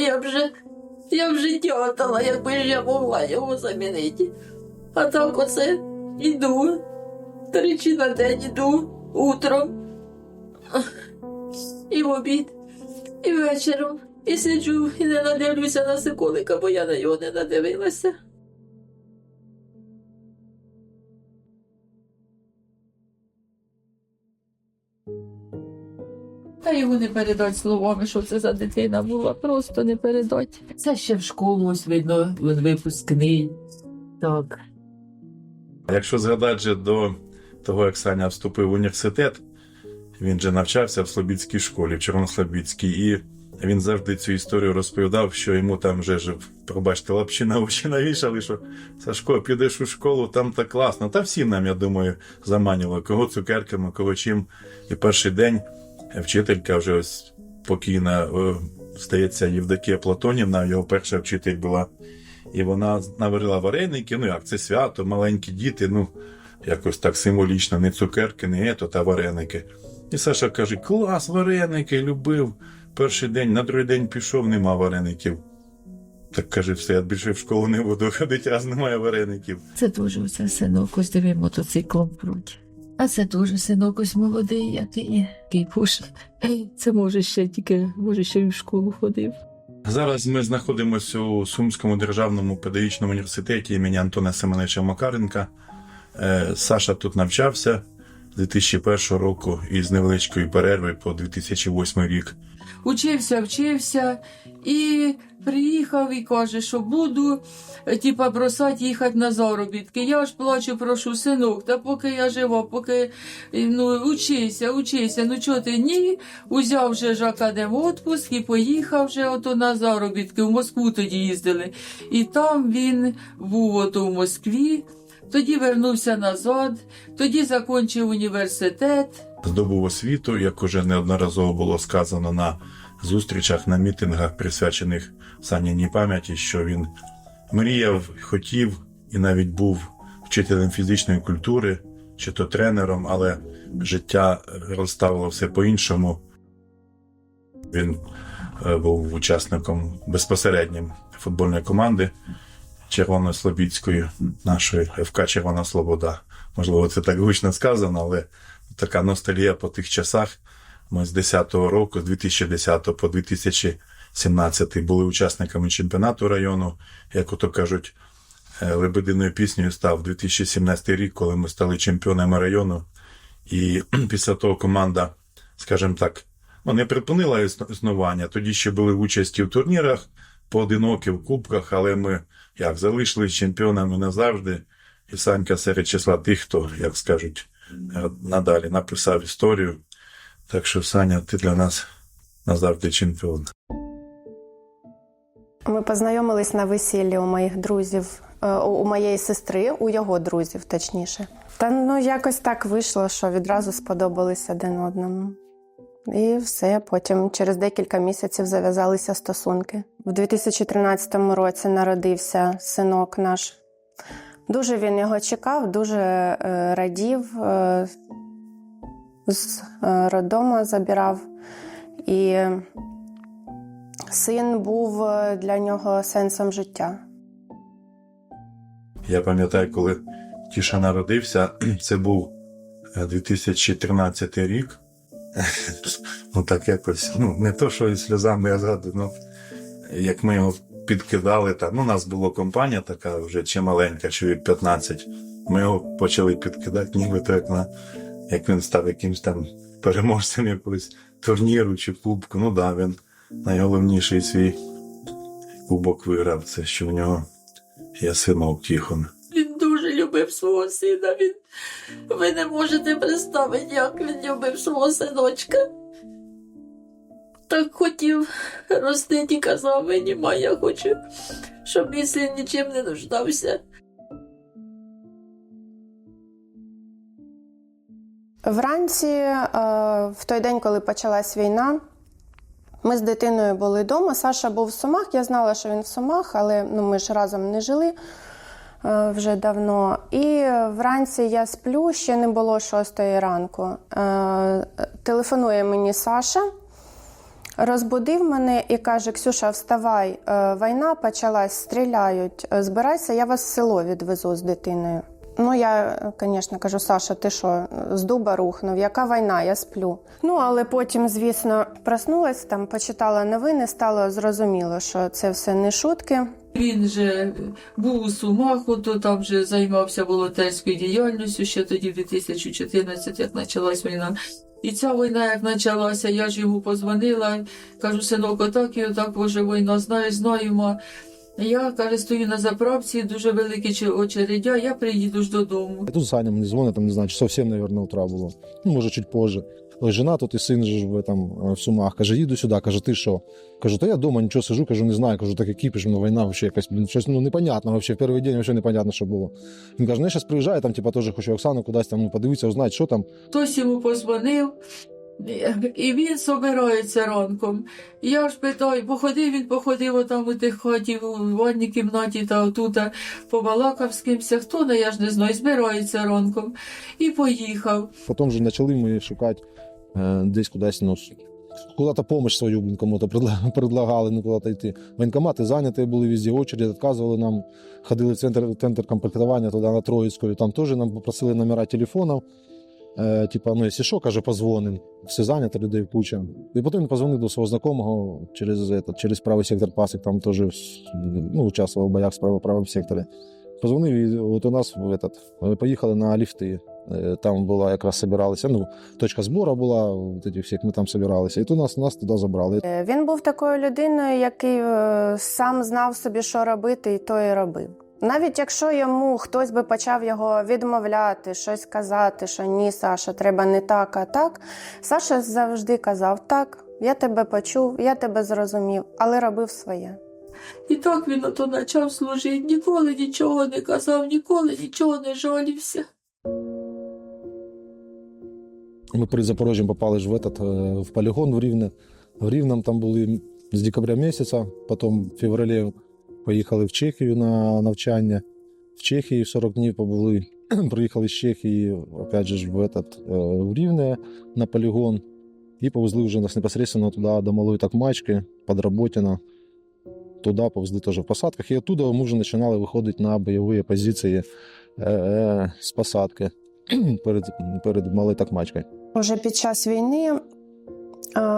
Я вже, я вже дятала, якби ж я могла його замінити. А так оце йду. Тричі на день йду утром. І в обід, і вечором. І сиджу і не надивлюся на соколика, бо я на його не надивилася. Та його не передать словами, що це за дитина була, просто не передать. Це ще в школу, ось видно, випускний. Так. Якщо згадати же до того, як Саня вступив в університет, він же навчався в Слобідській школі, в Червонослобідській, і він завжди цю історію розповідав, що йому там вже ж, пробачте, лапші на очі навішали, що Сашко, підеш у школу, там так класно. Та всім нам, я думаю, заманювали, кого цукерками, кого чим. І перший день вчителька вже ось покійна, е, здається, Євдокія Платонівна, його перша вчитель була. І вона наварила вареники, ну як це свято, маленькі діти, ну якось так символічно, не цукерки, не ето, та вареники. І Саша каже: клас, вареники, любив. Перший день, на другий день пішов, нема вареників. Так каже, все, я більше в школу не буду ходити, раз немає вареників. Це теж оце синок, ось диви мотоциклом пруть. А це дуже синок ось молодий, який пуш. Це може ще тільки, може ще й в школу ходив. Зараз ми знаходимося у Сумському державному педагогічному університеті імені Антона Семеновича Макаренка. Е, Саша тут навчався з 2001 року і з невеличкої перерви по 2008 рік. Учився, вчився і приїхав і каже, що буду е, типа бросати їхати на заробітки. Я ж плачу, прошу, синок, та поки я жива, поки е, ну, учися, учися, ну чого ти ні? Узяв вже ж академ отпуск і поїхав вже ото на заробітки. В Москву тоді їздили. І там він був ото в Москві. Тоді вернувся назад, тоді закінчив університет. Здобув освіту, як уже неодноразово було сказано на зустрічах, на мітингах, присвячених Саніній пам'яті, що він мріяв, хотів і навіть був вчителем фізичної культури чи то тренером, але життя розставило все по-іншому. Він е, був учасником безпосереднім футбольної команди Червоно-Слобідської, нашої ФК Червона Слобода. Можливо, це так гучно сказано, але така ностальгія по тих часах. Ми з 10-го року, з 2010 по 2017 були учасниками чемпіонату району. Як ото кажуть, е, лебединою піснею став 2017 рік, коли ми стали чемпіонами району. І після того команда, скажімо так, ну, не припинила існування. Тоді ще були участі в турнірах, поодинокі в кубках, але ми як залишились чемпіонами назавжди. І Санька серед числа тих, хто, як скажуть, е, надалі написав історію. Так що, Саня, ти для нас назавжди чемпіон. Ми познайомились на весіллі у моїх друзів, е, у у моєї сестри, у його друзів, точніше. Та ну якось так вийшло, що відразу сподобались один одному. І все. Потім через декілька місяців зав'язалися стосунки. В 2013 році народився синок наш. Дуже він його чекав, дуже е, радів, е, з е, роддому забирав. І Син був е, для нього сенсом життя. Я пам'ятаю, коли Тіша народився, це був е, 2013 рік. Ну так якось, ну не то, що із сльозами я згадую, ну як ми його підкидали, та, ну, у нас була компанія така вже чималенька, чоловік 15. Ми його почали підкидати, нібито як на як він став якимось там переможцем якогось турніру чи кубку. Ну да, він найголовніший свій кубок виграв. Це що в нього є синок Тіхон. Він дуже любив свого сина. Він... Ви не можете представити, як він любив свого синочка. Так хотів ростити і казав мені, ма, я хочу, щоб мій син нічим не нуждався. Вранці, е, в той день, коли почалась війна, ми з дитиною були вдома. Саша був в Сумах. Я знала, що він в Сумах, але ну, ми ж разом не жили е, вже давно. І вранці я сплю, ще не було шостої ранку. Е, Телефонує мені Саша. Розбудив мене і каже: Ксюша, вставай, війна почалась, стріляють. Збирайся, я вас в село відвезу з дитиною. Ну, я, звісно, кажу, Саша, ти що, з дуба рухнув? Яка війна? Я сплю. Ну, але потім, звісно, проснулась, там почитала новини, стало зрозуміло, що це все не шутки. Він же був у Сумах, то там же займався волонтерською діяльністю ще тоді, в 2014, як почалась війна. І ця війна, як почалася, я ж йому позвонила, кажу, синок, отак і отак, боже, війна, знаєш, знаємо. Я, каже, стою на заправці, дуже великі очередя, я приїду ж додому. Тут Саня мне звонит, там, не знаю, часов 7, наверное, утра было. Ну, може, чуть позже. Ой, жена тут і син же ж в, этом, е, в Сумах. Каже, їду сюди. Каже, ти що? Кажу, та я дома нічого сижу, кажу, не знаю. Кажу, таке кіпіш, ну, війна вообще якась, блін, щось ну, непонятно вообще. В перший день вообще непонятно, що було. Він каже, ну, я зараз приїжджаю, там, типа, теж хочу Оксану кудись там, ну, подивитися, узнати, що там. Хтось йому позвонив, і він собирається ранком. Я ж питаю, походив він, походив отам у тих хаті, у ванній кімнаті та отут, побалакав з кимся, хто не, я ж не знаю, збирається ранком. І поїхав. Потім вже почали ми шукати е, десь кудись, ну, куда-то помощь свою, кому-то предлагали, ну, куди-то йти. Воєнкомати зайняті були везде, очередь, відказували нам, ходили в центр, центр комплектування туди на Троїцьку, там теж нам попросили номера телефонів. Е, типа, ну, якщо що, каже, позвоним. Все зайнято, людей куча. І потім він позвонив до свого знайомого через, этот, через правий сектор Пасик, там теж ну, участвував в боях з прав- правим секторі. Позвонив, і от у нас в этот, е, поїхали на ліфти. Е, Там була якраз собиралися, ну, точка збору була, от этих всіх, ми там собиралися. І то нас, нас туди забрали. Е, Він був такою людиною, який е, сам знав собі, що робити, і то і робив. Навіть якщо йому хтось би почав його відмовляти, щось казати, що ні, Саша, треба не так, а так. Саша завжди казав: так, я тебе почув, я тебе зрозумів, але робив своє. І так він ото почав служити, ніколи нічого не казав, ніколи нічого не жалівся. Ми перед Запорожжям попали ж в, этот, е, в полігон в Рівне. В Рівному там були з декабря місяця, потім в февралі поїхали в Чехію на навчання. В Чехії 40 днів побули. Приїхали з Чехії, опять же, в, этот, е, в Рівне на полігон. І повезли вже нас непосредственно туди до Малої Такмачки, Подработіна. Туди повезли теж в посадках. І оттуда ми вже починали виходити на бойові позиції е, е, з посадки перед, перед Малою Такмачкою. Уже під час війни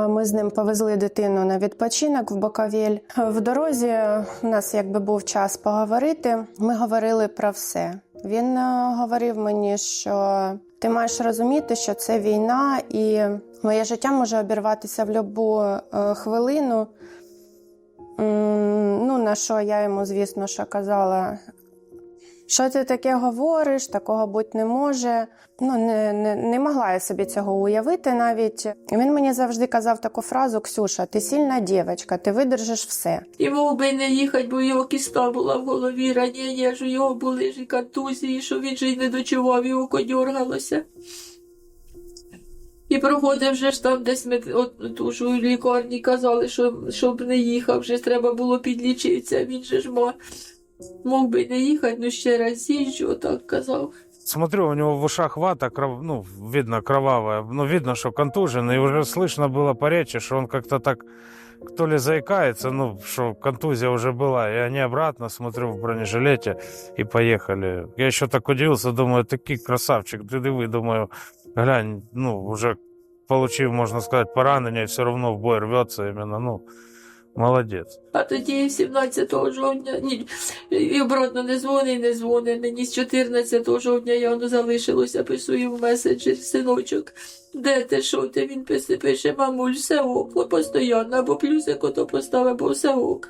ми з ним повезли дитину на відпочинок в Боковіль. В дорозі у нас якби був час поговорити. Ми говорили про все. Він е, говорив мені, що ти маєш розуміти, що це війна, і моє життя може обірватися в будь-яку хвилину. Ну, на що я йому, звісно, що казала. Що ти таке говориш, такого бути не може. Ну, не, не, не могла я собі цього уявити навіть. Він мені завжди казав таку фразу: Ксюша, ти сильна дівчинка, ти видержиш все. І мов би не їхати, бо його кіста була в голові, ранення, що його були ж і контузії, що він же й не дочував, і око дергалося. І проходив вже ж там десь ми от, ту ж у лікарні казали, що щоб не їхав, вже треба було підлічитися. Він же ж мог, мог би не їхати, ну ще раз їжджу, отак казав. Смотрю, у него в ушах вата, кров, ну, видно, кровавая. Ну, видно, что контужен, и уже слышно было по речи, что он как-то так то ли заикается, ну, что контузия уже была. И они обратно, смотрю, в бронежилете и поехали. Я еще так удивился, думаю, такий красавчик, ты диви, думаю, глянь, ну, уже получив, можно сказать, поранение, все равно в бой рвется именно, ну, молодец. А тоді 17 жовтня, ні, і обратно не дзвонить, не дзвонить. Мені з 14 жовтня я воно залишилося, пишу йому меседжер, синочок. Де ти, що ти? Він пише, пише, мамуль, все ок, постійно, або плюсик ото поставив, бо все ок.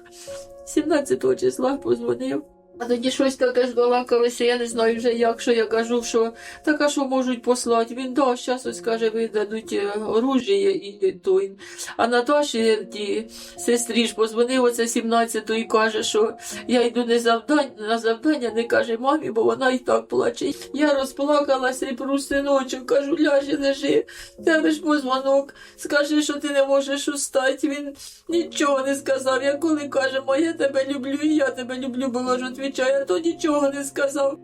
17 числа позвонив. А тоді щось таке збалакалося, я не знаю вже як, що я кажу, що так а що можуть послати. Він да, зараз ось каже, видадуть е, оружие і той. А Наташі ті сестрі ж позвонив оце 17-го і каже, що я йду не завдання, на завдання, не каже мамі, бо вона і так плаче. Я розплакалася і про синочок, кажу, ляжи, лежи, тебе ж позвонок, скажи, що ти не можеш устати. Він нічого не сказав. Я коли каже, я тебе люблю, і я тебе люблю, було ж відвічає, а то нічого не сказав.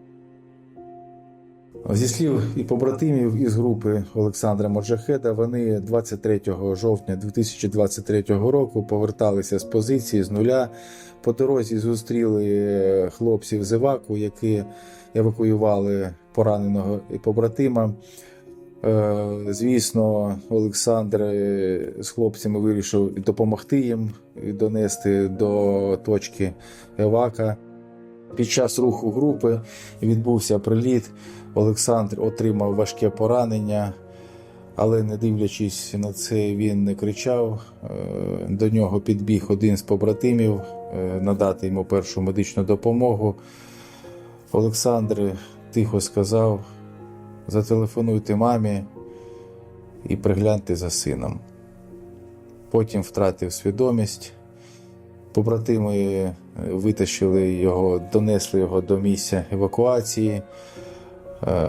Зі слів і побратимів із групи Олександра Моджахеда, вони 23 жовтня 2023 року поверталися з позиції з нуля. По дорозі зустріли хлопців з Іваку, які евакуювали пораненого і побратима. Е, Звісно, Олександр е, з хлопцями вирішив допомогти їм донести до точки Евака. Під час руху групи відбувся приліт. Олександр отримав важке поранення, але не дивлячись на це, він не кричав. Е, До нього підбіг один з побратимів е, надати йому першу медичну допомогу. Олександр тихо сказав: зателефонуйте мамі і пригляньте за сином. Потім втратив свідомість. Побратими витащили його, донесли його до місця евакуації. Е,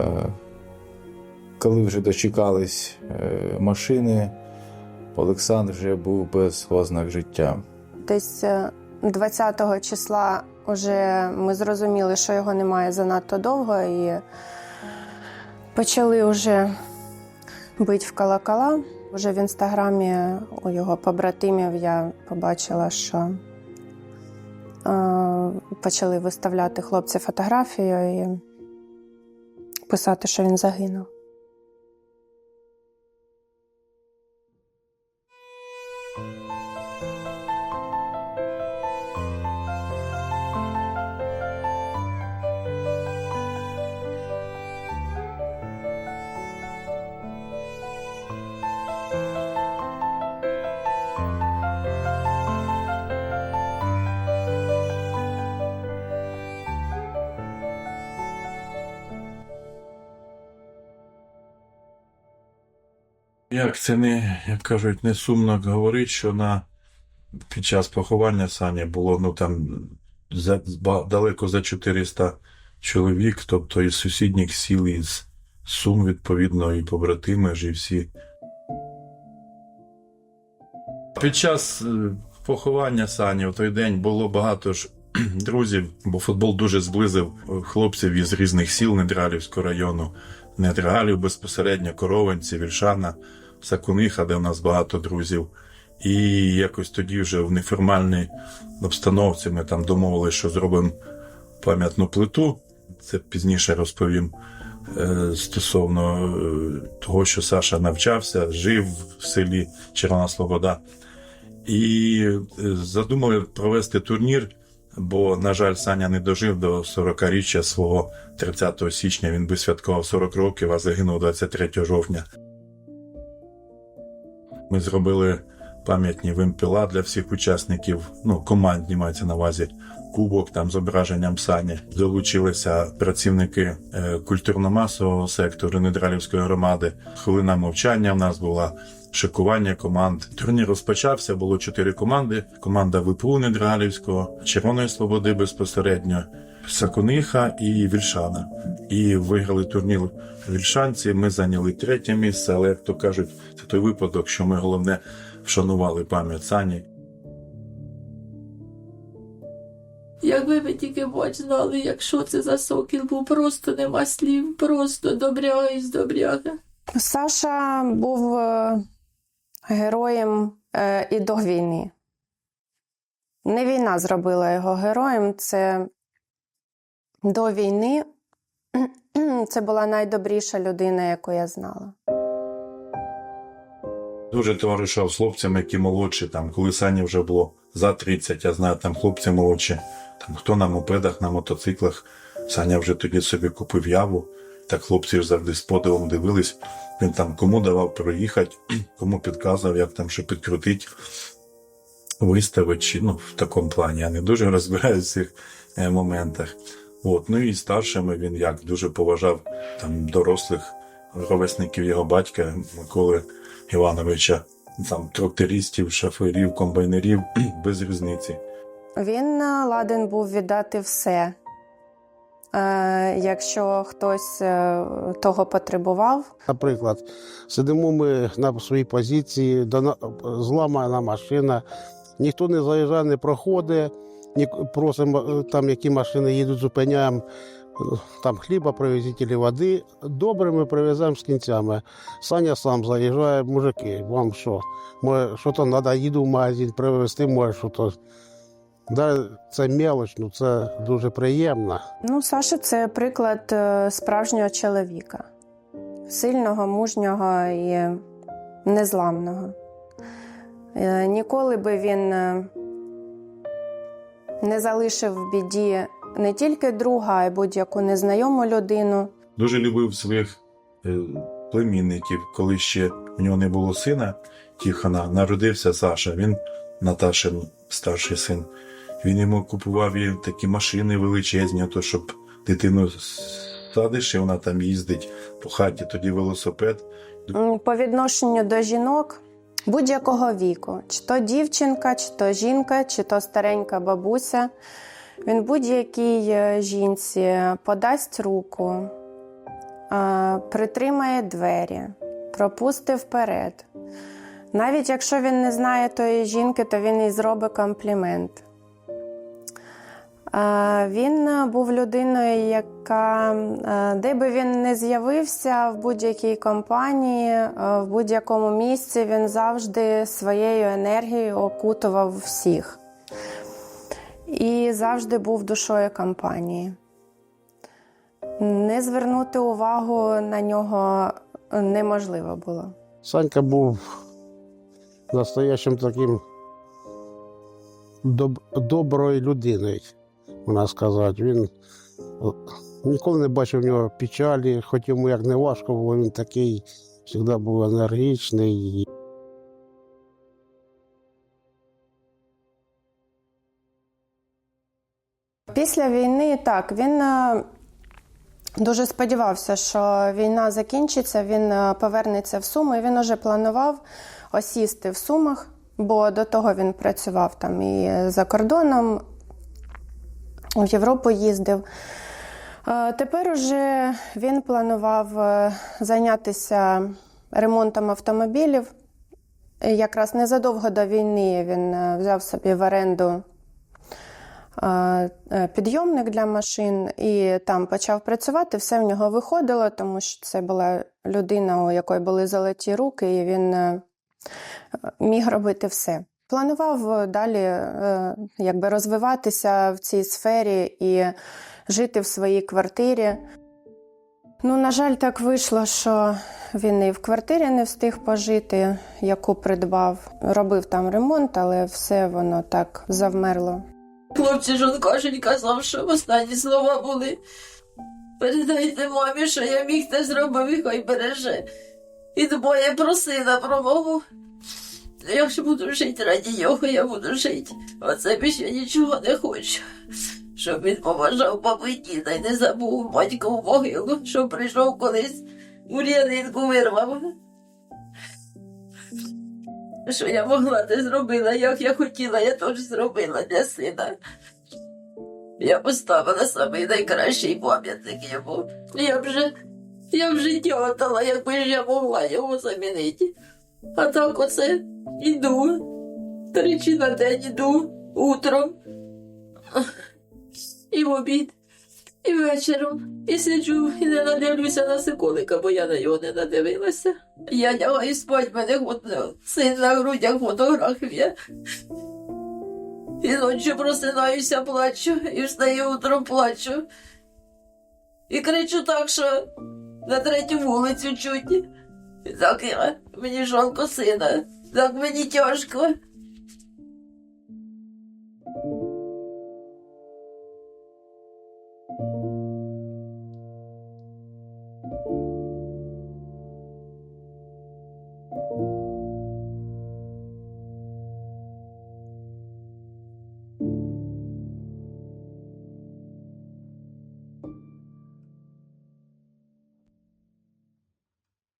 Коли вже дочекались е, машини, Олександр вже був без ознак життя. Десь е, 20 числа вже ми зрозуміли, що його немає занадто довго, і почали вже бити в колокола. Вже в інстаграмі у його побратимів я побачила, що е, почали виставляти хлопці фотографію і писати, що він загинув. Як це не, як кажуть, не сумно говорить, що на під час поховання Сані було ну там за, далеко за 400 чоловік, тобто із сусідніх сіл, із Сум, відповідно, і побратими ж, і всі. Під час е, поховання Сані в той день було багато ж друзів, бо футбол дуже зблизив е, хлопців із різних сіл Недралівського району. Недралів безпосередньо, Коровенці, Вільшана, Сакуниха, де в нас багато друзів. І якось тоді вже в неформальній обстановці ми там домовилися, що зробимо пам'ятну плиту. Це пізніше розповім е, стосовно е, того, що Саша навчався, жив в селі Червона Слобода. І е, задумали провести турнір, бо, на жаль, Саня не дожив до 40-річчя свого 30 січня. Він би святкував 40 років, а загинув 23 жовтня. Ми зробили пам'ятні вимпіла для всіх учасників, ну, командні мається на увазі. Кубок там з зображенням Сані. Долучилися працівники е, культурно-масового сектору Недралівської громади. Хвилина мовчання в нас була шикування команд. Турнір розпочався, було чотири команди: команда ВПУ Недралівського, Червоної Слободи безпосередньо, Сакуниха і Вільшана. І виграли турнір вільшанці. Ми зайняли третє місце, але як то кажуть, це той випадок, що ми головне вшанували пам'ять Сані. Якби ви тільки бач знали, якщо це за сокіл був, просто нема слів, просто добряга із добряга. Саша був е, героєм е, і до війни. Не війна зробила його героєм. Це до війни це була найдобріша людина, яку я знала. Дуже товаришав з хлопцями, які молодші, там, коли Сані вже було за 30, я знаю, там хлопці молодші, там хто на мопедах, на мотоциклах. Саня вже тоді собі купив яву. Так хлопці ж завжди з подивом дивились. Він там кому давав проїхати, кому підказував, як там що підкрутити, виставити, ну, в такому плані. Я не дуже розбираюся в цих е, моментах. От, ну і старшими він як дуже поважав там дорослих ровесників його батька Миколи Івановича, там трактористів, шоферів, комбайнерів без різниці. Він ладен був віддати все. Е, якщо хтось е, того потребував, Наприклад, сидимо ми на своїй позиції, зламана машина, ніхто не заїжджає, не проходить, просимо е, там, які машини їдуть, зупиняємо. там хліба привезіть чи води. Добре ми привеземо з кінцями. Саня сам заїжджає, мужики, вам що? Може, що то треба їду в магазин привезти, може, що то. Да, це мелоч, ну це дуже приємно. Ну, Саша це приклад е, справжнього чоловіка, сильного, мужнього і незламного. Е, Ніколи би він не залишив в біді не тільки друга, а й будь-яку незнайому людину. Дуже любив своїх е, племінників, коли ще у нього не було сина Тіхана, народився Саша, він Наташин старший син. Він йому купував їй такі машини величезні, то щоб дитину садиш, і вона там їздить по хаті, тоді велосипед. По відношенню до жінок будь-якого віку, чи то дівчинка, чи то жінка, чи то старенька бабуся, він будь-якій е, жінці подасть руку, е, притримає двері, пропустить вперед. Навіть якщо він не знає тої жінки, то він їй зробить комплімент. Він е, був людиною, яка, е, де би він не з'явився в будь-якій компанії, е, в будь-якому місці, він завжди своєю енергією окутував всіх. І завжди був душою компанії. Не звернути увагу на нього неможливо було. Санька був настоящим таким доб- доброю людиною, можна сказати. Він ніколи не бачив в нього печалі, хоч йому як не важко було, він такий завжди був енергічний. Після війни так, він е, дуже сподівався, що війна закінчиться, він е, повернеться в Суми. Він уже планував осісти в Сумах, бо до того він працював там і за кордоном, в Європу їздив. Е, Тепер уже він планував е, зайнятися ремонтом автомобілів. Якраз незадовго до війни він е, взяв собі в оренду підйомник для машин і там почав працювати. Все в нього виходило, тому що це була людина, у якої були золоті руки, і він міг робити все. Планував далі е, якби розвиватися в цій сфері і жити в своїй квартирі. Ну, на жаль, так вийшло, що він і в квартирі не встиг пожити, яку придбав. Робив там ремонт, але все воно так завмерло. Хлопці ж он кажуть, казав, що останні слова були. Передайте мамі, що я міг те зробив і хай береже. І дбає про сина, про мову. Я ж буду жити раді його, я буду жити. Оце більше нічого не хочу. Щоб він поважав бабу і діда і не забув батькову могилу, що прийшов колись у рянинку вирвав. Що я могла, те зробила, як я хотіла, я теж зробила для сина. Я поставила самий найкращий пам'ятник йому. Я вже, я вже дятала, якби ж я могла його замінити. А так оце іду. Тричі на день іду утром. І в обід, і вечором. І сиджу і не надивлюся на соколика, бо я на його не надивилася. Я лягаю спать, мене син на грудях фотографія. І ночі просинаюся, плачу, і встаю утром плачу. І кричу так, що на третю вулицю чуть. І Так я, мені жалко сина, так мені тяжко.